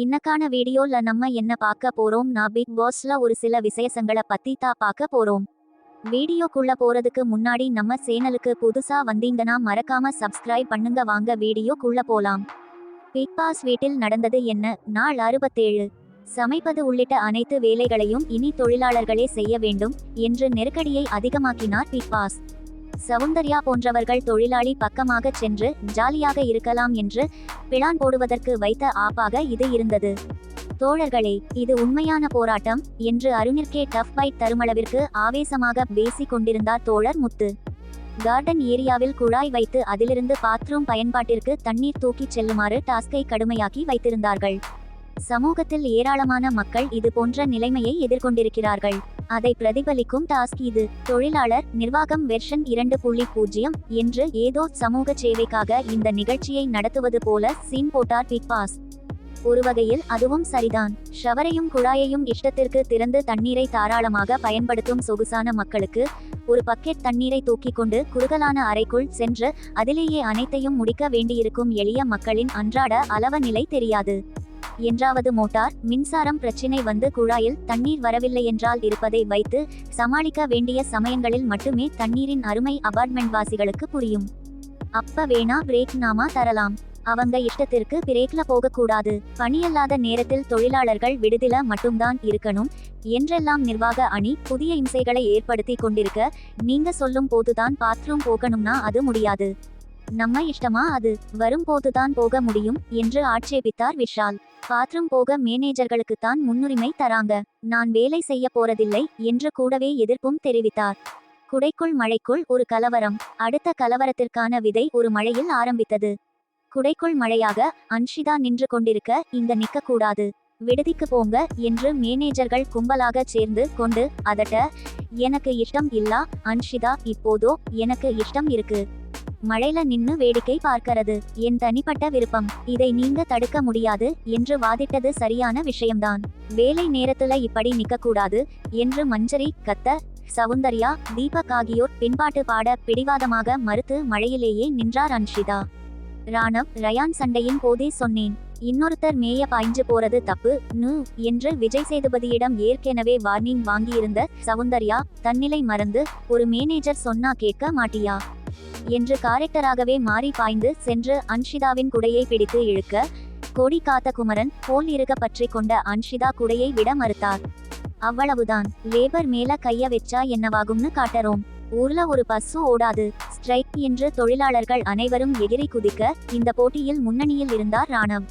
இன்னக்கான வீடியோல நம்ம என்ன பார்க்க போறோம்? நான் பிக் பாஸ்ல ஒரு சில விசேஷங்களை பத்தி தான் பார்க்க போறோம். வீடியோக்குள்ள போறதுக்கு முன்னாடி நம்ம சேனலுக்கு புதுசா வந்தீங்கன்னா மறக்காம சப்ஸ்கிரைப் பண்ணுங்க. வாங்க வீடியோக்குள்ள போலாம். பிக் பாஸ் வீட்டில் நடந்தது என்ன? நாள் அறுபத்தேழு. சமைப்பது உள்ளிட்ட அனைத்து வேலைகளையும் இனி தொழிலாளர்களே செய்ய வேண்டும் என்று நெருக்கடியை அதிகமாக்கினார் பிக் பாஸ் சவுந்தர்யா போன்றவர்கள் தொழிலாளி பக்கமாக சென்று ஜாலியாக இருக்கலாம் என்று பிளான் போடுவதற்கு வைத்த ஆப்பாக இது இருந்தது. தோழர்களே இது உண்மையான போராட்டம் என்று அருணிற்கே டஃப் பைட் தருமளவிற்கு ஆவேசமாக பேசிக் கொண்டிருந்தார் தோழர் முத்து. கார்டன் ஏரியாவில் குழாய் வைத்து அதிலிருந்து பாத்ரூம் பயன்பாட்டிற்கு தண்ணீர் தூக்கிச் செல்லுமாறு டாஸ்கை கடுமையாக்கி வைத்திருந்தார்கள். சமூகத்தில் ஏராளமான மக்கள் இது போன்ற நிலைமையை எதிர்கொண்டிருக்கிறார்கள். அதை பிரதிபலிக்கும் டாஸ்க் இது. தொழிலாளர் நிர்வாகம் வெர்ஷன் இரண்டு புள்ளி பூஜ்ஜியம் என்று ஏதோ சமூக சேவைக்காக இந்த நிகழ்ச்சியை நடத்துவது போல சீன் போட்டார் பிக் பாஸ். ஒரு வகையில் அதுவும் சரிதான். ஷவரையும் குழாயையும் இஷ்டத்திற்கு திறந்து தண்ணீரை தாராளமாக பயன்படுத்தும் சொகுசான மக்களுக்கு ஒரு பக்கெட் தண்ணீரை தூக்கிக் கொண்டு குறுகலான அறைக்குள் சென்று அதிலேயே அனைத்தையும் முடிக்க வேண்டியிருக்கும் எளிய மக்களின் அன்றாட அளவ நிலை தெரியாது. என்றாவது மோட்டார் மின்சாரம் பிரச்சினை வந்து குழாயில் தண்ணீர் வரவில்லை என்றால் இருப்பதை வைத்து சமாளிக்க வேண்டிய சமயங்களில் மட்டுமே தண்ணீரின் அருமை அபார்ட்மெண்ட் வாசிகளுக்கு புரியும். அப்ப வேணா பிரேக் நாமா தரலாம். அவங்க இஷ்டத்திற்கு பிரேக்ல போகக்கூடாது. பணியல்லாத நேரத்தில் தொழிலாளர்கள் விடுதில மட்டும்தான் இருக்கணும். என்றெல்லாம் நிர்வாக அணி புதிய இம்சைகளை ஏற்படுத்தி கொண்டிருக்க நீங்க சொல்லும் போதுதான் பாத்ரூம் போகணும்னா அது முடியாது. நம்ம இஷ்டமா அது வரும்போதுதான் போக முடியும் என்று ஆட்சேபித்தார் விஷால். பாத்ரூம் போக மேனேஜர்களுக்குத்தான் முன்னுரிமை தராங்க. நான் வேலை செய்ய போறதில்லை என்று கூடவே எதிர்ப்பும் தெரிவித்தார். குடைக்குள் மழைக்குள் ஒரு கலவரம். அடுத்த கலவரத்திற்கான விதை ஒரு மழையில் ஆரம்பித்தது. குடைக்குள் மழையாக அன்ஷிதா நின்று கொண்டிருக்க இங்க நிக்க கூடாது விடுதிக்கு போங்க என்று மேனேஜர்கள் கும்பலாக சேர்ந்து கொண்டு அதட்ட எனக்கு இஷ்டம் இல்லா அன்ஷிதா இப்போதோ எனக்கு இஷ்டம் இருக்கு. மழைல நின்னு வேடிக்கை பார்க்கிறது. என் தனிப்பட்ட விருப்பம். இதை நீங்க தடுக்க முடியாது என்று வாதிட்டது சரியான விஷயம்தான். வேலை நேரத்துல இப்படி நிக்க கூடாது என்று மஞ்சரி கத்த சவுந்தர்யா தீபக் ஆகியோர் பின்பாட்டு பாட பிடிவாதமாக மறுத்து மழையிலேயே நின்றார் அன்ஷிதா. ராணவ் ரயான் சண்டையின் போதே சொன்னேன். இன்னொருத்தர் மேய பாய்ஞ்சு போறது தப்பு நு என்று விஜய் சேதுபதியிடம் ஏற்கனவே வார்னிங் வாங்கியிருந்த சவுந்தர்யா தன்னிலை மறந்து ஒரு மேனேஜர் சொன்னா கேட்க மாட்டியா? என்று காரெக்டராகவே மாறி பாய்ந்து சென்று அன்ஷிதாவின் குடையை பிடித்து இழுக்க கொடி காத்த குமரன் போல் இருக்க பற்றி கொண்ட அன்ஷிதா குடையை விட மறுத்தார். அவ்வளவுதான் லேபர் மேல கைய வச்சா என்னவாகும்னு காட்டறோம். ஊர்ல ஒரு பஸ்ஸு ஓடாது. ஸ்ட்ரைக் என்று தொழிலாளர்கள் அனைவரும் எகிரி குதிக்க இந்த போட்டியில் முன்னணியில் இருந்தார் ராணவ்.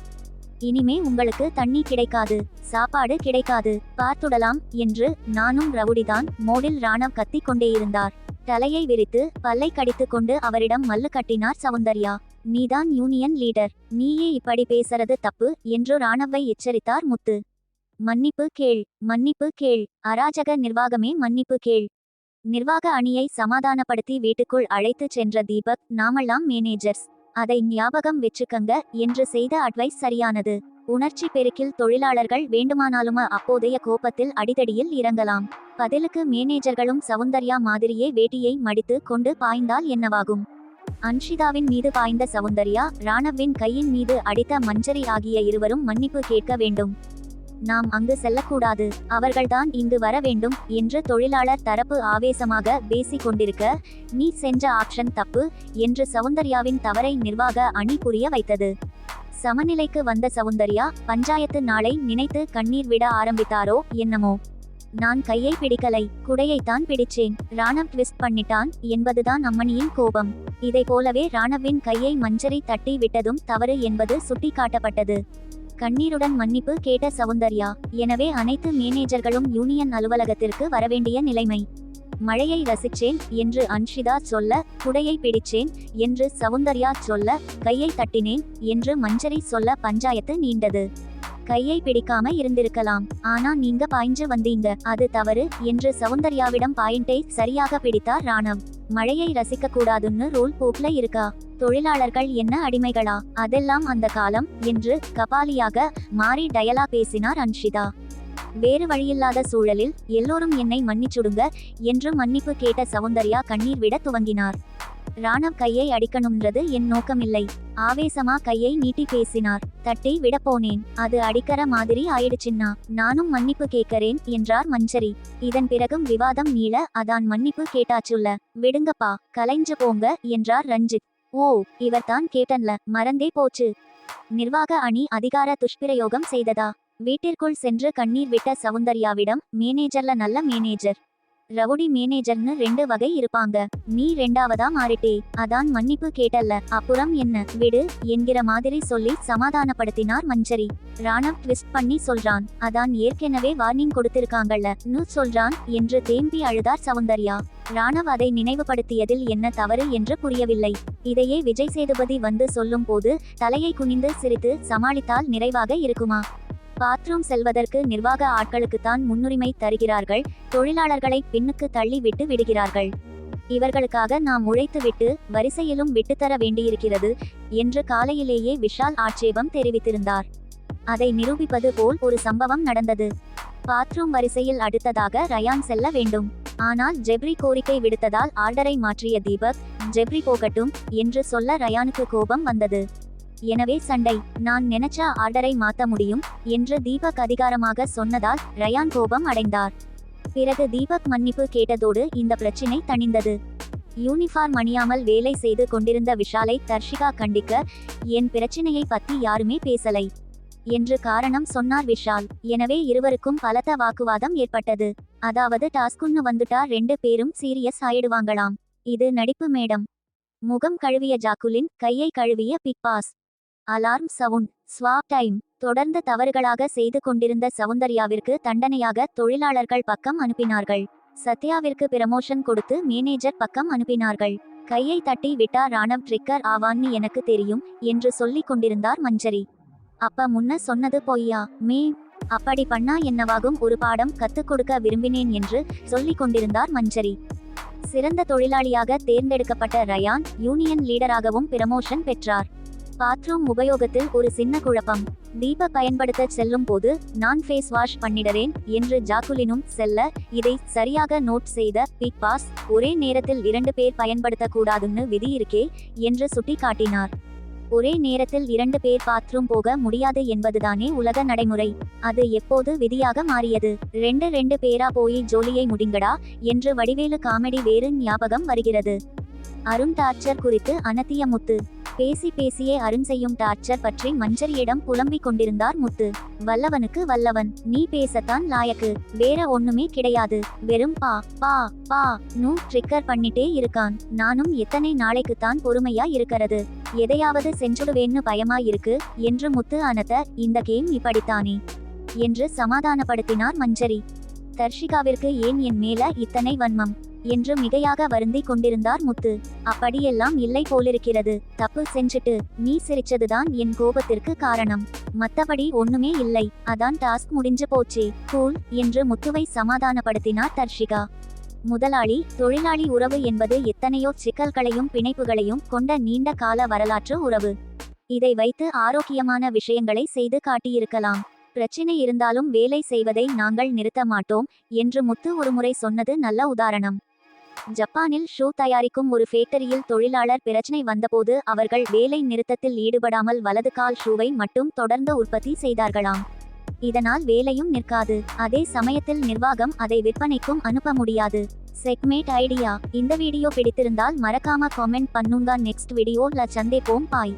இனிமே உங்களுக்கு தண்ணி கிடைக்காது சாப்பாடு கிடைக்காது. பார்த்துடலாம் என்று நானும் ரவுடிதான். மோடில் ராணவ் கத்திக் கொண்டே இருந்தார். தலையை விரித்து பல்லை கடித்துக் கொண்டு அவரிடம் மல்லு கட்டினார் சௌந்தர்யா நீதான் யூனியன் லீடர். நீயே இப்படி பேசறது தப்பு என்று ராணவை எச்சரித்தார் முத்து. மன்னிப்பு கேள். மன்னிப்பு கேள். அராஜக நிர்வாகமே மன்னிப்பு கேள். நிர்வாக அணியை சமாதானப்படுத்தி வீட்டுக்குள் அழைத்துச் சென்ற தீபக் நாமெல்லாம் மேனேஜர்ஸ். அதை ஞாபகம் வெச்சுக்கங்க என்று செய்த அட்வைஸ் சரியானது. உணர்ச்சி பெருக்கில் தொழிலாளர்கள் வேண்டுமானாலும அப்போதைய கோபத்தில் அடிதடியில் இறங்கலாம். பதிலுக்கு மேனேஜர்களும் சவுந்தர்யா மாதிரியே வேட்டியை மடித்து கொண்டு பாய்ந்தால் என்னவாகும்? அன்ஷிதாவின் மீது பாய்ந்த சவுந்தர்யா ராணவின் கையின் மீது அடித்த மஞ்சரி ஆகிய இருவரும் மன்னிப்பு கேட்க வேண்டும். நாம் அங்கு செல்லக்கூடாது. அவர்கள்தான் இங்கு வர வேண்டும் என்று தொழிலாளர் தரப்பு ஆவேசமாக பேசிக் கொண்டிருக்க நீ சென்ற ஆப்ஷன் தப்பு என்று சவுந்தர்யாவின் தவறை நிர்வாக அணி புரிய வைத்தது. சமநிலைக்கு வந்த சவுந்தர்யா பஞ்சாயத்து நாளை நினைத்து கண்ணீர் விட ஆரம்பித்தாரோ என்னமோ? நான் கையை பிடிக்கலை குடையைத்தான் பிடிச்சேன். ராணவ் ட்விஸ்ட் பண்ணிட்டான் என்பதுதான் அம்மணியின் கோபம். இதை போலவே ராணவின் கையை மஞ்சரி தட்டி விட்டதும் தவறு என்பது சுட்டிக்காட்டப்பட்டது. கண்ணீருடன் மன்னிப்பு கேட்ட சவுந்தர்யா. எனவே அனைத்து மேனேஜர்களும் யூனியன் அலுவலகத்திற்கு வரவேண்டிய நிலைமை. மழையை ரசிச்சேன் என்று அன்ஷிதா சொல்ல குடையை பிடிச்சேன் என்று சவுந்தர்யா சொல்ல கையை தட்டினேன் என்று மஞ்சரி சொல்ல பஞ்சாயத்து நீண்டது. கையை பிடிக்காம இருந்திருக்கலாம் ஆனா நீங்க பாய்ஞ்சு வந்தீங்க அது தவறு என்று சவுந்தர்யாவிடம் பாயிண்டை சரியாக பிடித்தார் ராணவ். மழையை ரசிக்க கூடாதுன்னு ரூல் போக்ல இருக்கா? தொழிலாளர்கள் என்ன அடிமைகளா? அதெல்லாம் அந்த காலம் என்று கபாலியாக மாறி டயலா பேசினார் அன்ஷிதா. வேறு வழியில்லாத சூழலில் எல்லோரும் என்னை மன்னிச்சுடுங்க என்று மன்னிப்பு கேட்ட சவுந்தர்யா கண்ணீர் விட துவங்கினார். ராணவ் கையை அடிக்கணும்ன்றது என் நோக்கமில்லை. ஆவேசமா கையை நீட்டி பேசினார். தட்டி விட போனேன். அது அடிக்கிற மாதிரி ஆயிடுச்சுன்னா நானும் மன்னிப்பு கேட்கறேன் என்றார் மஞ்சரி. இதன் பிறகும் விவாதம் நீள அதான் மன்னிப்பு கேட்டாச்சுல்ல. விடுங்கப்பா கலைஞ்சு போங்க என்றார் ரஞ்சித். ஓ இவர்தான் கேட்டன்ல. மறந்தே போச்சு. நிர்வாக அணி அதிகார துஷ்பிரயோகம் செய்ததா? வீட்டிற்குள் சென்று கண்ணீர் விட்ட சவுந்தர்யாவிடம் மேனேஜர்ல நல்ல மேனேஜர். ரவுடி மேனேஜர்னு ரெண்டு வகை இருப்பாங்க. நீ ரெண்டாவதா மாறிட்டே. அதான் மன்னிப்பு கேட்டல்ல. அப்புறம் என்ன? விடு என்கிற மாதிரி சொல்லி சமாதானப்படுத்தினார் மஞ்சரி. ராணவ் ட்விஸ்ட் பண்ணி சொல்றான். அதான் ஏற்கனவே வார்னிங் கொடுத்திருக்காங்கல்ல. நு சொல்றான் என்று தேம்பி அழுதார் சௌந்தர்யா ராணவ் அதை நினைவுபடுத்தியதில் என்ன தவறு என்று புரியவில்லை. இதையே விஜய் சேதுபதி வந்து சொல்லும் போது தலையை குனிந்து சிரித்து சமாளித்தால் நிறைவாக இருக்குமா? பாத்ரூம் செல்வதற்கு நிர்வாக ஆட்களுக்குத்தான் முன்னுரிமை தருகிறார்கள். தொழிலாளர்களை பின்னுக்கு தள்ளி விட்டு விடுகிறார்கள். இவர்களுக்காக நாம் உழைத்துவிட்டு வரிசையிலும் விட்டுத்தர வேண்டியிருக்கிறது என்று காலையிலேயே விஷால் ஆட்சேபம் தெரிவித்திருந்தார். அதை நிரூபிப்பது போல் ஒரு சம்பவம் நடந்தது. பாத்ரூம் வரிசையில் அடுத்ததாக ரயான் செல்ல வேண்டும். ஆனால் ஜெப்ரி கோரிக்கை விடுத்ததால் ஆர்டரை மாற்றிய தீபக் ஜெப்ரி போகட்டும் என்று சொல்ல ரயானுக்கு கோபம் வந்தது. எனவே சண்டை. நான் நினைச்சா ஆர்டரை மாத்த முடியும் என்று தீபக் அதிகாரமாக சொன்னதால் ரயான் கோபம் அடைந்தார். பிறகு தீபக் மன்னிப்பு கேட்டதோடு இந்த பிரச்சினை தணிந்தது. யூனிஃபார்ம் அணியாமல் வேலை செய்து கொண்டிருந்த விஷாலை தர்ஷிகா கண்டிக்க என் பிரச்சினையை பத்தி யாருமே பேசலை என்று காரணம் சொன்னார் விஷால். எனவே இருவருக்கும் பலத்த வாக்குவாதம் ஏற்பட்டது. அதாவது டாஸ்குன்னு வந்துட்டா ரெண்டு பேரும் சீரியஸ் ஆயிடுவாங்களாம். இது நடிப்பு மேடம். முகம் கழுவிய ஜாக்குலின் கையை கழுவிய big boss. Alarm sound swap time தொடர்ந்து தவறுகளாக செய்து கொண்டிருந்த சவுந்தர்யாவிற்கு தண்டனையாக தொழிலாளர்கள் பக்கம் அனுப்பினார்கள். சத்யாவிற்கு பிரமோஷன் கொடுத்து மேனேஜர் பக்கம் அனுப்பினார்கள். கையை தட்டி விட்டா ராணவ் ட்ரிக்கர் ஆவான்னு எனக்கு தெரியும் என்று சொல்லிக் கொண்டிருந்தார் மஞ்சரி. அப்ப முன்ன சொன்னது பொய்யா? மே அப்படி பண்ணா என்னவாகும்? ஒரு பாடம் கத்துக் கொடுக்க விரும்பினேன் என்று சொல்லிக் கொண்டிருந்தார் மஞ்சரி. சிறந்த தொழிலாளியாக தேர்ந்தெடுக்கப்பட்ட ரயான் யூனியன் லீடராகவும் பிரமோஷன் பெற்றார். பாத்ரூம் உபயோகத்தில் ஒரு சின்ன குழப்பம். தீப பயன்படுத்த செல்லும் போது நான் ஃபேஸ் வாஷ் பண்ணிடறேன் என்று ஜாக்குலினும் செல்ல இதை சரியாக நோட் செய்த பிக் பாஸ் ஒரே நேரத்தில் இரண்டு பேர் பயன்படுத்தக்கூடாதுன்னு விதி இருக்கே என்று சுட்டிக்காட்டினார். ஒரே நேரத்தில் இரண்டு பேர் பாத்ரூம் போக முடியாது என்பதுதானே உலக நடைமுறை. அது எப்போது விதியாக மாறியது? ரெண்டு ரெண்டு பேரா போய் ஜோலியை முடிங்கடா என்று வடிவேலு காமெடி வேறு ஞாபகம் வருகிறது. அருண் டார்ச்சர் குறித்து அனத்திய முத்து பேசி பேசியே அருண் செய்யும் டார்ச்சர் பற்றி மஞ்சரியிடம் புலம்பிக் கொண்டிருந்தார் முத்து. வல்லவனுக்கு வல்லவன் நீ பேசத்தான் லாயக்கு வேற ஒண்ணுமே கிடையாது. வெறும் பா பா பா நூ ட்ரிக்கர் பண்ணிட்டே இருக்கான். நானும் எத்தனை நாளைக்குத்தான் பொறுமையா இருக்கிறது. எதையாவது செஞ்சுடுவேன்னு பயமா இருக்கு என்று முத்து அனத்த இந்த கேம் இப்படித்தானே என்று சமாதானப்படுத்தினார் மஞ்சரி. தர்ஷிகாவிற்கு ஏன் என் மேல இத்தனை வன்மம்? என்று மிகையாக வருந்திக் கொண்டிருந்தார் முத்து. அப்படியெல்லாம் இல்லை போலிருக்கிறது. தப்பு செஞ்சுட்டு நீ சிரிச்சதுதான் என் கோபத்திற்கு காரணம். மத்தபடி ஒண்ணுமே இல்லை. அதான் டாஸ்க் முடிஞ்சு போச்சே. கூல் என்று முத்துவை சமாதானப்படுத்தினார் தர்ஷிகா. முதலாளி தொழிலாளி உறவு என்பது எத்தனையோ சிக்கல்களையும் பிணைப்புகளையும் கொண்ட நீண்ட கால வரலாற்று உறவு. இதை வைத்து ஆரோக்கியமான விஷயங்களை செய்து காட்டியிருக்கலாம். பிரச்சினை இருந்தாலும் வேலை செய்வதை நாங்கள் நிறுத்த மாட்டோம் என்று முத்து ஒருமுறை சொன்னது நல்ல உதாரணம். ஜப்பானில் ஷூ தயாரிக்கும் ஒரு ஃபேக்டரியில் தொழிலாளர் பிரச்சனை வந்தபோது அவர்கள் வேலை நிறுத்தத்தில் ஈடுபடாமல் வலது கால் ஷூவை மட்டும் தொடர்ந்து உற்பத்தி செய்தார்களாம். இதனால் வேலையும் நிற்காது. அதே சமயத்தில் நிர்வாகம் அதை விற்பனைக்கும் அனுப்ப முடியாது. Checkmate idea. இந்த வீடியோ பிடித்திருந்தால் மறக்காம காமெண்ட் பண்ணுங்க. நெக்ஸ்ட் வீடியோல சந்தேப்போம். பாய்.